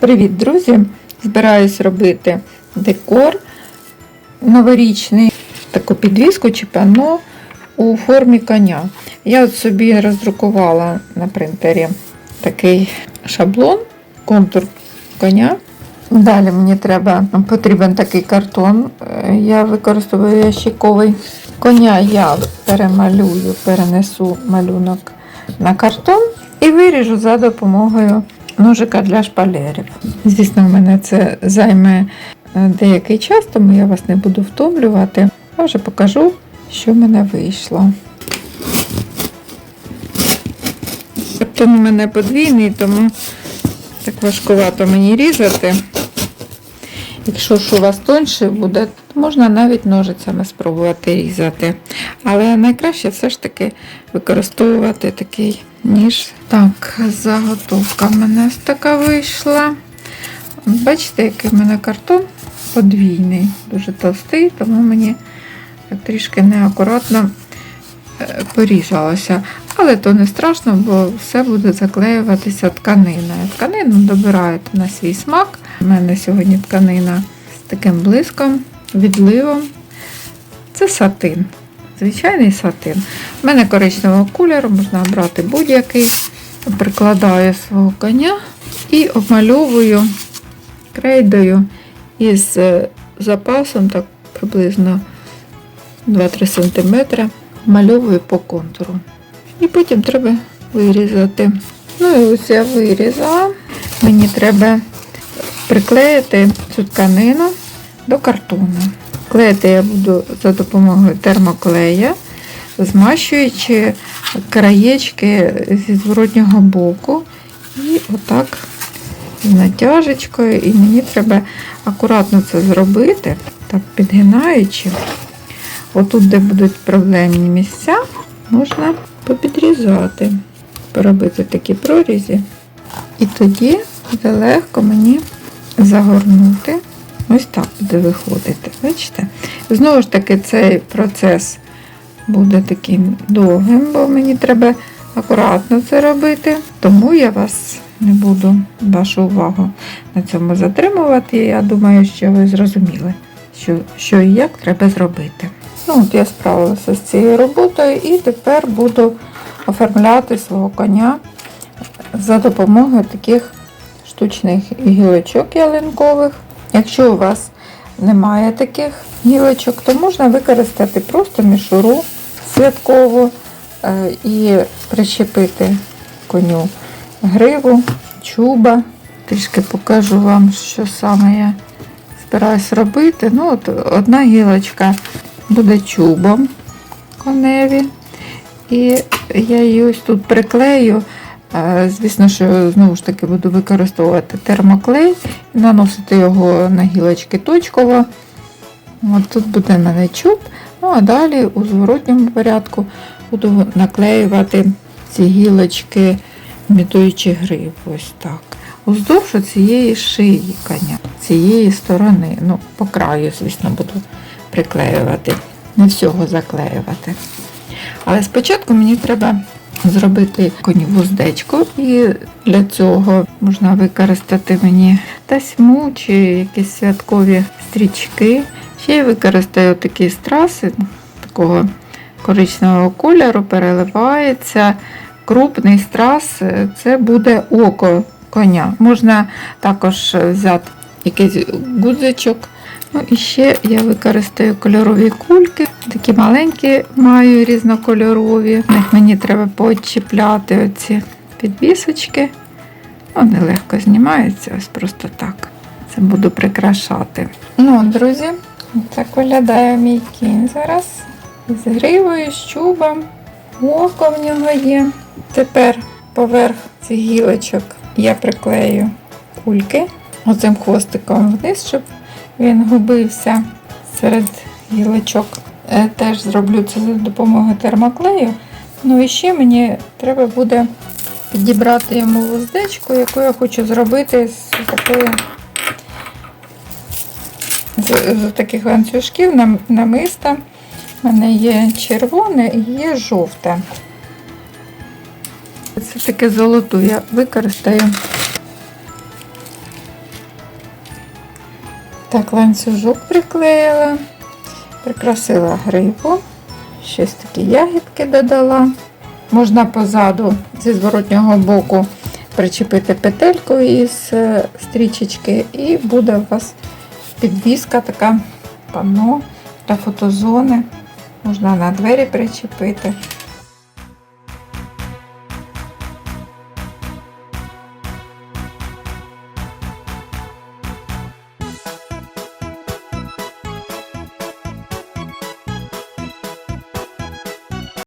Привіт, друзі! Збираюсь робити декор новорічний, таку підвіску чи панно у формі коня. Я от собі роздрукувала на принтері такий шаблон, контур коня. Далі мені треба потрібен такий картон. Е, Я використовую ящиковий. Коня я перемалюю, перенесу малюнок на картон і виріжу за допомогою ножика для шпалерів. Звісно, в мене це займе е, деякий час, тому я вас не буду втомлювати. А вже покажу, що в мене вийшло. Картон у мене подвійний, тому так важкувато мені різати. Якщо ж у вас тоньше буде, то можна навіть ножицями спробувати різати. Але найкраще все ж таки використовувати такий ніж. Так, заготовка в мене така вийшла. Бачите, який в мене картон подвійний, дуже товстий, тому мені так трішки неакуратно е, порізалося. Але то не страшно, бо все буде заклеюватися тканиною. Тканину добираєте на свій смак. У мене сьогодні тканина з таким блиском, відливом. Це сатин. Звичайний сатин. У мене коричневого кольору, можна обрати будь-який. Прикладаю свого коня і обмальовую крейдою із е, запасом, так приблизно 2-3 см, мальовую по контуру. І потім треба вирізати. Ну і ось я вирізала. Мені треба приклеїти цю тканину до картону. Клеїти я буду за допомогою термоклея, змащуючи краєчки зі зворотнього боку. І отак натяжечкою. І мені треба акуратно це зробити, так підгинаючи. Отут, де будуть проблемні місця, можна попідрізати, поробити такі прорізі. І тоді буде легко мені загорнути. Ось так буде виходити. Бачите? Знову ж таки, цей процес буде таким довгим, бо мені треба акуратно це робити. Тому я вас не буду вашу увагу на цьому затримувати. Я думаю, що ви зрозуміли, що, що і як треба зробити. Ну, от я справилася з цією роботою і тепер буду оформляти свого коня за допомогою таких штучних гілочок ялинкових. Якщо у вас немає таких гілочок, то можна використати просто мішуру святкову е, і прищепити коню гриву, чуба. Трішки покажу вам, що саме я збираюсь робити. Ну, от Одна гілочка буде чубом коневі. І я її ось тут приклею. Е, Звісно, що знову ж таки буду використовувати термоклей і наносити його на гілочки точково. От тут буде мене чуб. Ну а далі у зворотньому порядку буду наклеювати ці гілочки, імітуючи гриб. Ось так. Уздовж цієї шиї коня, цієї сторони. Ну, по краю, звісно, буду приклеювати, не всього заклеювати. Але спочатку мені треба зробити коні вуздечку, і для цього можна використати мені тасьму чи якісь святкові стрічки. Ще я використаю такі страси такого коричневого кольору, переливається. Крупний страс це буде око коня. Можна також взяти якийсь гудзичок. Ну і ще я використаю кольорові кульки. Такі маленькі маю різнокольорові. Них мені треба почіпляти оці підвісочки. Вони легко знімаються, ось просто так. Це буду прикрашати. Ну, друзі, так виглядає мій кінь зараз. З гривою, з чубом. Око в нього є. Тепер поверх цих гілочок я приклею кульки оцим хвостиком вниз, щоб він губився серед гілочок. Е, Теж зроблю це за допомогою термоклею. Ну і ще мені треба буде підібрати йому вуздечку, яку я хочу зробити з такої з, з таких ланцюжків нам- намиста. У мене є червоне і є жовте. Це таке золоту я використаю Так, ланцюжок приклеїла, прикрасила грибу, щось такі ягідки додала. Можна позаду зі зворотнього боку причепити петельку із е, стрічечки, і буде у вас підвіска така панно для фотозони. Можна на двері причепити.